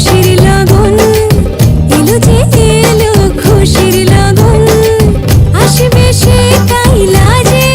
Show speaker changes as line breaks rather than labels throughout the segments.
খুশির লাগন এলো যে এলো খুশির লাগন। আসবে সে তাই লাজে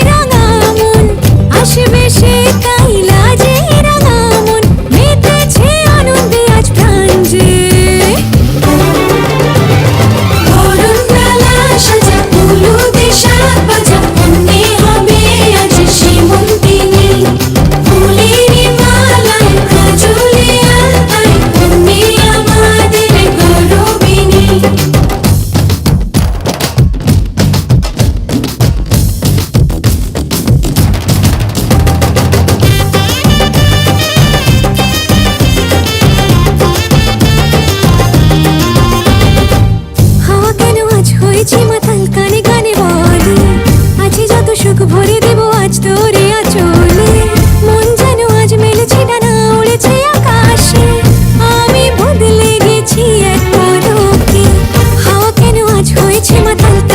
আজ হয়েছে